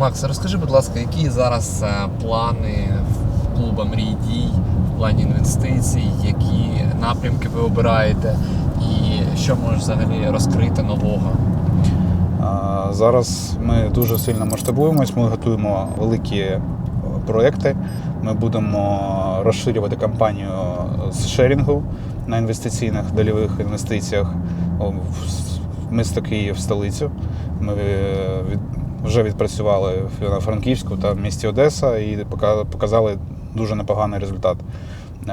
Макс, розкажи, будь ласка, які зараз е, плани клуба Мрій дій в плані інвестицій, які напрямки ви обираєте, і що можеш взагалі розкрити нового? Зараз ми дуже сильно масштабуємось, ми готуємо великі проекти. Ми будемо розширювати кампанію з шерінгу на інвестиційних дольових інвестиціях в місто Київ, столицю. Ми е, вже відпрацювали в Івано-Франківську та в місті Одеса і пока- показали дуже непоганий результат.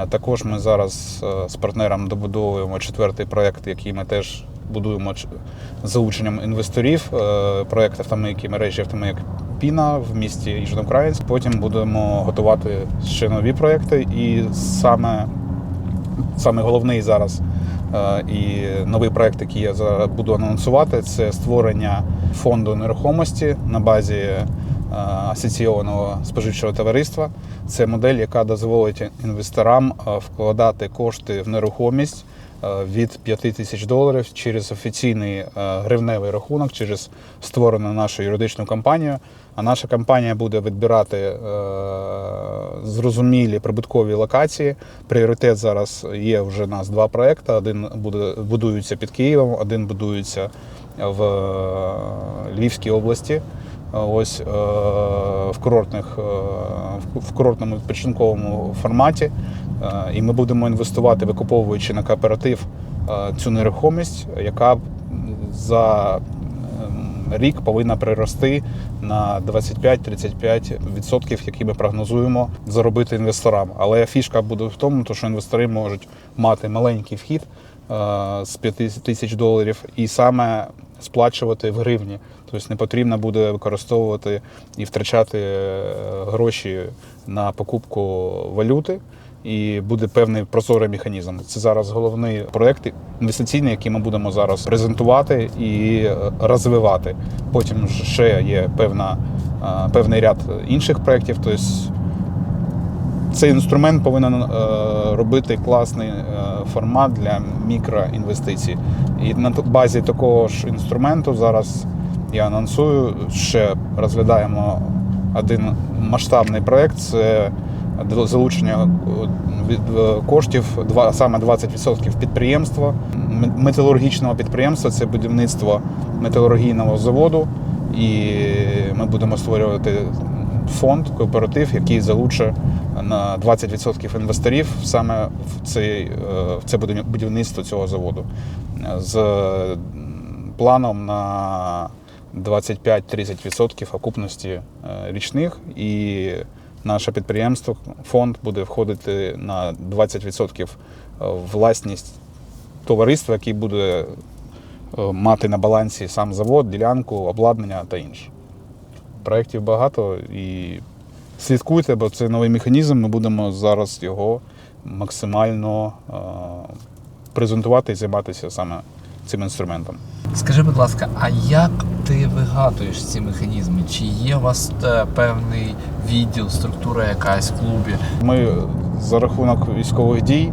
Також ми зараз е, з партнером добудовуємо четвертий проєкт, який ми теж будуємо ч- з залученням інвесторів. е, Проєкт автомийки мережі автомийок Піна в місті Южноукраїнськ. Потім будемо готувати ще нові проєкти. І саме, саме головний зараз і новий проект, який я зараз буду анонсувати, це створення фонду нерухомості на базі е, асоційованого споживчого товариства. Це модель, яка дозволить інвесторам е, вкладати кошти в нерухомість е, від 5 тисяч доларів через офіційний е, гривневий рахунок, через створену нашу юридичну компанію. А наша компанія буде відбирати е, зрозумілі прибуткові локації. Пріоритет зараз є вже у нас два проекти. Один буде будується під Києвом, один будується в е, Львівській області. Ось е, в курортних е, в- курортному відпочинковому форматі. Е, І ми будемо інвестувати, викуповуючи на кооператив е, цю нерухомість, яка за ем, рік повинна прирости на 25-35%, які ми прогнозуємо заробити інвесторам. Але фішка буде в тому, що інвестори можуть мати маленький вхід е, з 5 тисяч доларів і саме сплачувати в гривні. Тобто не потрібно буде використовувати і втрачати е, гроші на покупку валюти. І буде певний прозорий механізм. Це зараз головний проєкт інвестиційний, який ми будемо зараз презентувати і е, розвивати. Потім ще є певна, е, певний ряд інших проєктів. Тобто цей інструмент повинен робити класний формат для мікроінвестицій. І на базі такого ж інструменту зараз я анонсую, ще розглядаємо один масштабний проєкт. Це залучення е, від е, коштів саме 20% підприємства металургічного підприємства. Це будівництво металургійного заводу, і ми будемо створювати фонд, кооператив, який залучить на 20% інвесторів саме в цей е, в це будівництво цього заводу з планом на 25-30% окупності е, річних і наше підприємство, фонд буде входити на 20% власність товариства, який буде е, мати на балансі сам завод, ділянку, обладнання та інше. Проєктів багато і слідкуйте, бо це новий механізм. Ми будемо зараз його максимально е, презентувати і займатися саме цим інструментом. Скажи, будь ласка, а як ти вигадуєш ці механізми? Чи є у вас е, певний відділ, структура якась в клубі? Ми за рахунок військових дій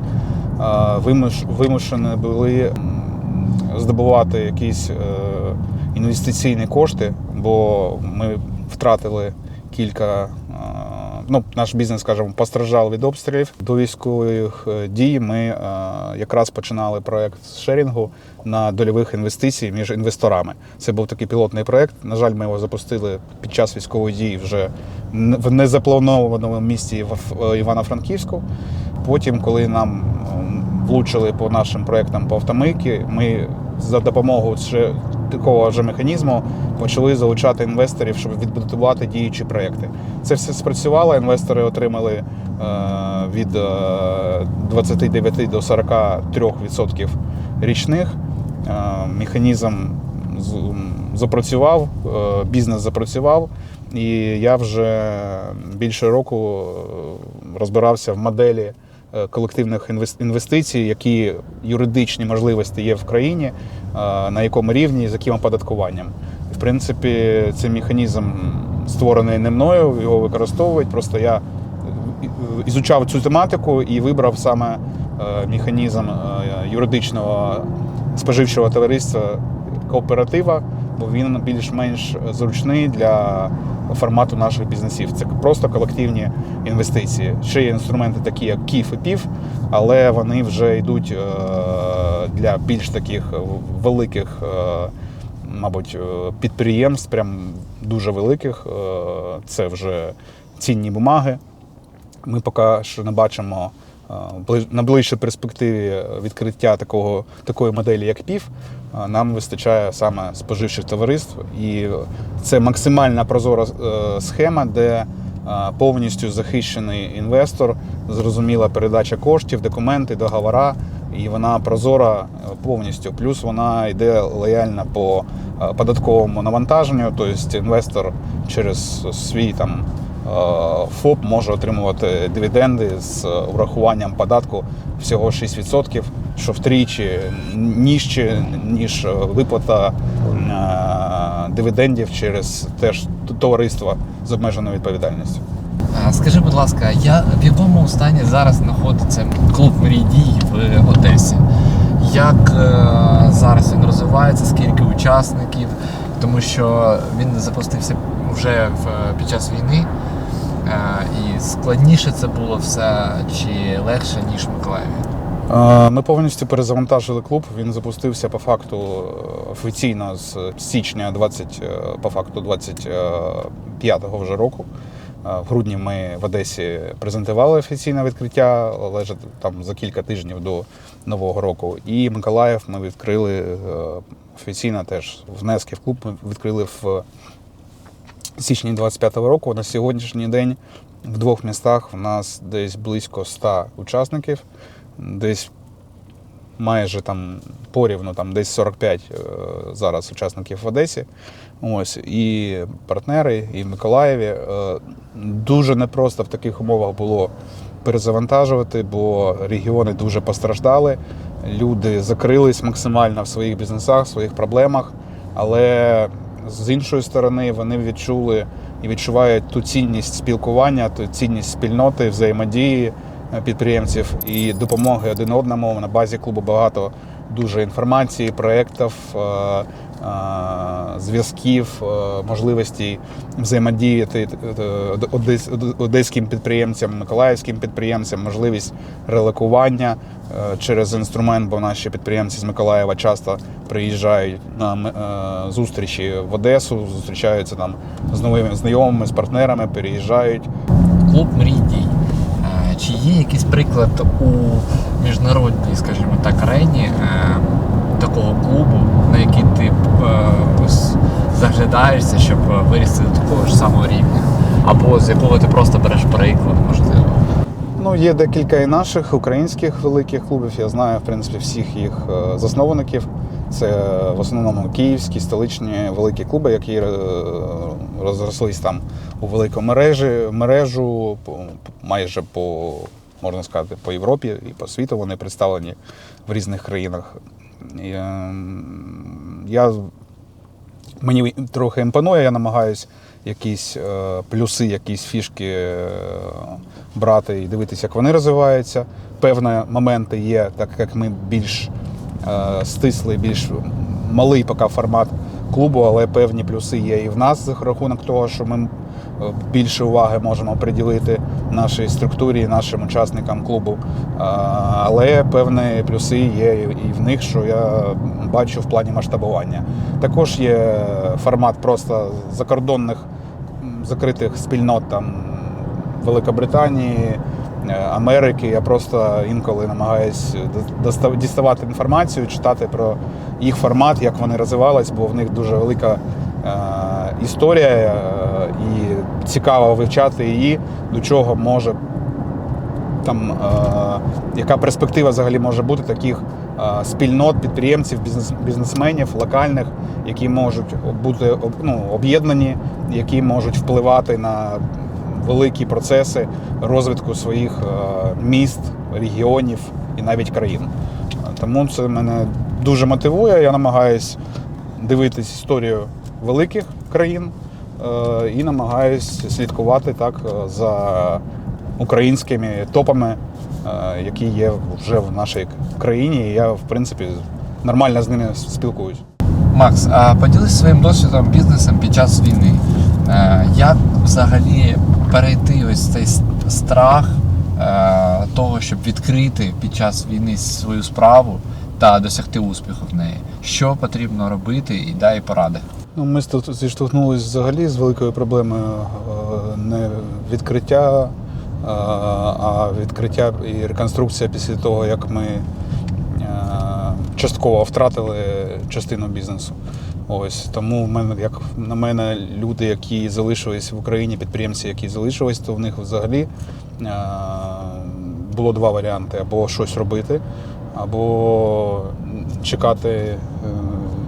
е, вимушені були здобувати якісь е, інвестиційні кошти, бо ми втратили кілька. Ну, наш бізнес, скажімо, постраждав від обстрілів. До військових е, дій ми е, якраз починали проект з шерінгу на дольових інвестицій між інвесторами. Це був такий пілотний проект. На жаль, ми його запустили під час військової дії вже в незапланованому місті в е, Івано-Франківську. Потім, коли нам влучили по нашим проектам по автомийки, ми за допомогою такого ж механізму почали залучати інвесторів, щоб відбудувати діючі проекти. Це все спрацювало. Інвестори отримали е, від е, 29 до 43% річних. Е, Механізм запрацював, е, бізнес запрацював, і я вже більше року е, розбирався в моделі е, колективних інвес- інвестицій, які юридичні можливості є в країні, е, на якому рівні, з яким оподаткуванням. В принципі, цей механізм створений не мною, його використовують. Просто я е, ізучав цю тематику і вибрав саме е, механізм е, юридичного споживчого товариства кооператива, бо він більш-менш зручний для формату наших бізнесів. Це просто колективні інвестиції. Ще є інструменти, такі як КІФ і ПІФ, але вони вже йдуть е, для більш таких великих, е, мабуть, е, підприємств, прям дуже великих. Це вже цінні бумаги. Ми поки що не бачимо на ближчій перспективі відкриття такого, такої моделі, як ПІФ. Нам вистачає саме споживчих товариств, і це максимальна прозора е, схема, де е, повністю захищений інвестор, зрозуміла передача коштів, документи, договора, і вона прозора е, повністю. Плюс вона йде лояльна по податковому навантаженню, тобто інвестор через свій там ФОП може отримувати дивіденди з урахуванням податку всього 6%, що втричі нижче, ніж виплата е, дивідендів через теж товариство з обмеженою відповідальністю. Скажи, будь ласка, я, в якому стані зараз знаходиться клуб мрій дій в Одесі? Як е, зараз він розвивається, скільки учасників? Тому що він запустився вже в, під час війни. І складніше це було все чи легше, ніж в Миколаєві? Ми повністю перезавантажили клуб. Він запустився по факту е, офіційно з січня 20, е, по факту 25-го вже року. Е, В грудні ми в Одесі презентували офіційне відкриття, лежить там за кілька тижнів до Нового року. І Миколаїв ми відкрили офіційно теж внески в клуб. Ми відкрили в січні 25-го року. На сьогоднішній день в двох містах у нас десь близько 100 учасників, десь майже там порівну, там десь 45 е, зараз учасників в Одесі. Ось і партнери, і в Миколаєві. Е, Дуже непросто в таких умовах було перезавантажувати, бо регіони дуже постраждали. Люди закрились максимально в своїх бізнесах, в своїх проблемах. Але з іншої сторони вони відчули і відчувають ту цінність спілкування, ту цінність спільноти, взаємодії е, підприємців і допомоги один одному. На базі клубу багато дуже інформації, проєктів, е, е, зв'язків, е, можливостей взаємодіяти одеським підприємцям, миколаївським підприємцям, можливість релокування через інструмент, бо наші підприємці з Миколаєва часто приїжджають на зустрічі в Одесу, зустрічаються там з новими знайомими, з партнерами, переїжджають. Клуб мрій дій. Чи є якийсь приклад у міжнародній, скажімо так, арені е, такого клубу, на який ти е, ось заглядаєшся, щоб вирісти до такого ж самого рівня? Або з якого ти просто береш приклад, можливо? Ну, є декілька і наших українських великих клубів. Я знаю, в принципі, всіх їх е, засновників. Це в основному київські, столичні великі клуби, які розрослись там у велику мережі, мережу майже по, можна сказати, по Європі і по світу. Вони представлені в різних країнах. Ем, Я Мені трохи імпонує, я намагаюся якісь е, плюси, якісь фішки е, брати і дивитися, як вони розвиваються. Певні моменти є, так як ми більш е, стислий, більш малий поки формат клубу, але певні плюси є і в нас за рахунок того, що ми е, більше уваги можемо приділити нашій структурі, нашим учасникам клубу. Але певні плюси є і в них, що я бачу в плані масштабування. Також є формат просто закордонних закритих спільнот там Великобританії. е, Америки, я просто інколи намагаюсь діставати інформацію, читати про їх формат, як вони розвивались, бо в них дуже велика е, історія е, і цікаво вивчати її, до чого може там, е, яка перспектива взагалі може бути таких спільнот, підприємців, бізнес, бізнесменів локальних, які можуть бути ну, об'єднані, які можуть впливати на великі процеси розвитку своїх міст, регіонів і навіть країн. Тому це мене дуже мотивує. Я намагаюсь дивитись історію великих країн е, і намагаюсь слідкувати так е, за українськими топами, е, які є вже в нашій країні. І я, в принципі, нормально з ними спілкуюсь. Макс, а поділись своїм досвідом бізнесом під час війни. Як взагалі перейти ось цей страх того, щоб відкрити під час війни свою справу та досягти успіху в неї? Що потрібно робити і дай поради. Ну, ми зіштовхнулися взагалі з великою проблемою е, не відкриття, е, а відкриття і реконструкція після того, як ми е, частково втратили частину бізнесу. Ось тому в мене, як на мене, люди, які залишились в Україні, підприємці, які залишились, то в них взагалі було два варіанти: або щось робити, або чекати е,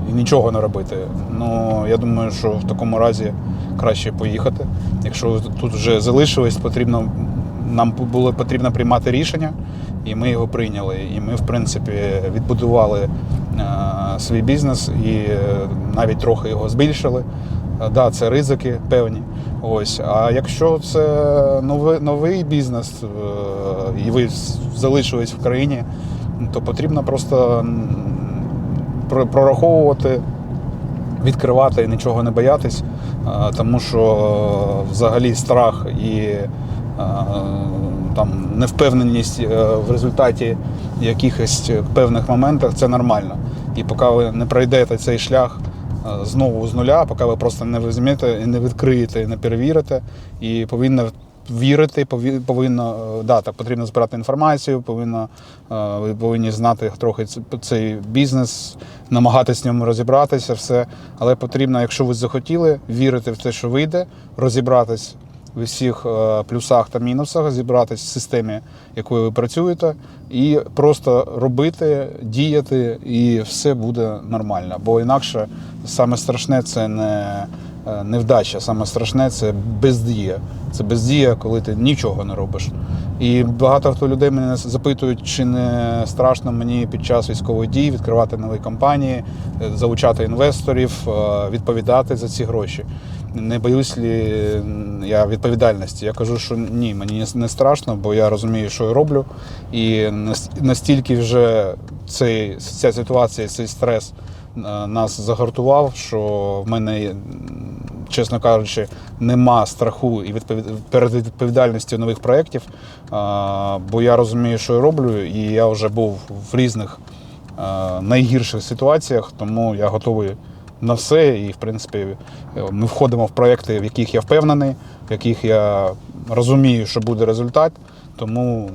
і нічого не робити. Ну я думаю, що в такому разі краще поїхати. Якщо тут вже залишились, потрібно нам було потрібно приймати рішення, і ми його прийняли. І ми, в принципі, відбудували е, свій бізнес і е, навіть трохи його збільшили. Да, це ризики певні. Ось. А якщо це новий, новий бізнес, і ви залишились в країні, то потрібно просто прораховувати, відкривати і нічого не боятись, тому що е, взагалі страх і е, там невпевненість е, в результаті якихось певних моментах це нормально. І поки ви не пройдете цей шлях знову з нуля, поки ви просто не візьмете не відкриєте, не перевірите, і повинно вірити, повинно е, да, так потрібно збирати інформацію, повинно е, ви повинні знати трохи цей бізнес, намагатись в ньому розібратися, все. Але потрібно, якщо ви захотіли, вірити в те, що вийде, розібратись в усіх е, плюсах та мінусах, зібратись в системі, якою ви працюєте, і просто робити, діяти, і все буде нормально. Бо інакше саме страшне це не невдача, саме страшне це бездія. Це бездія, коли ти нічого не робиш. І багато хто людей мене запитують, чи не страшно мені під час військових дій відкривати нові компанії, е, залучати інвесторів, е, відповідати за ці гроші. Не боюсь лі я відповідальності. Я кажу, що ні, мені не страшно, бо я розумію, що я роблю. І настільки вже цей, ця ситуація, цей стрес е, нас загартував, що в мене, чесно кажучи, нема страху і перед відповідальністю нових проєктів. Бо я розумію, що я роблю, і я вже був в різних е, найгірших ситуаціях, тому я готовий на все. І, в принципі, е, ми входимо в проекти, в яких я впевнений, в яких я розумію, що буде результат. Тому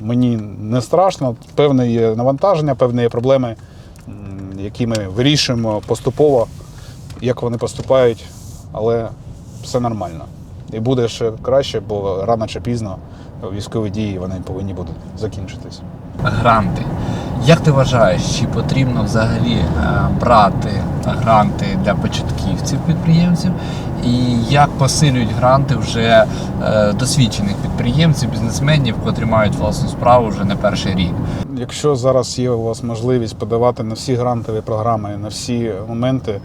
мені не страшно. Певне є навантаження, певні є проблеми, які ми вирішуємо поступово, як вони поступають, але все нормально. І буде ще краще, бо рано чи пізно військові дії вони повинні будуть закінчитись. Гранти. Як ти вважаєш, чи потрібно взагалі е, брати гранти для початківців підприємців? І як посилюють гранти вже е, досвідчених підприємців, бізнесменів, котрі мають власну справу вже не перший рік? Якщо зараз є у вас можливість подавати на всі грантові програми, на всі моменти, е,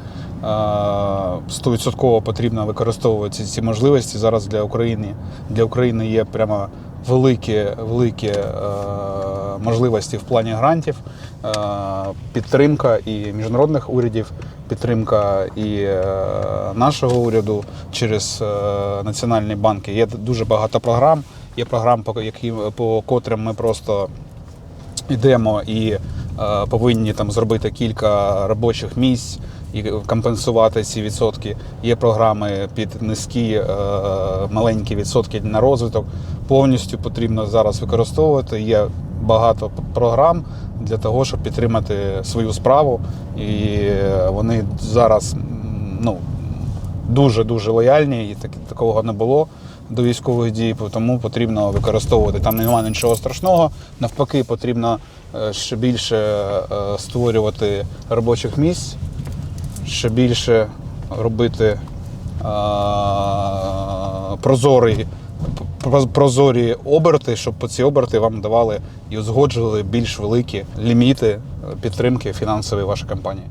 100% потрібно використовувати ці- можливості. Зараз для України для України є прямо великі, великі е, можливості в плані грантів, е, підтримка і міжнародних урядів, підтримка і е, нашого уряду через е, національні банки. Є дуже багато програм. Є програм, по котрим ми просто йдемо і е, повинні там зробити кілька робочих місць і компенсувати ці відсотки. Є програми під низькі е, маленькі відсотки на розвиток. Повністю потрібно зараз використовувати. Є багато програм для того, щоб підтримати свою справу. І вони зараз ну, дуже дуже лояльні, і так, такого не було до військових дій, тому потрібно використовувати. Там немає нічого страшного. Навпаки, потрібно е, ще більше е, створювати робочих місць, ще більше робити е, прозорі, оберти, щоб ці оберти вам давали і узгоджували більш великі ліміти е, підтримки фінансової вашої компанії.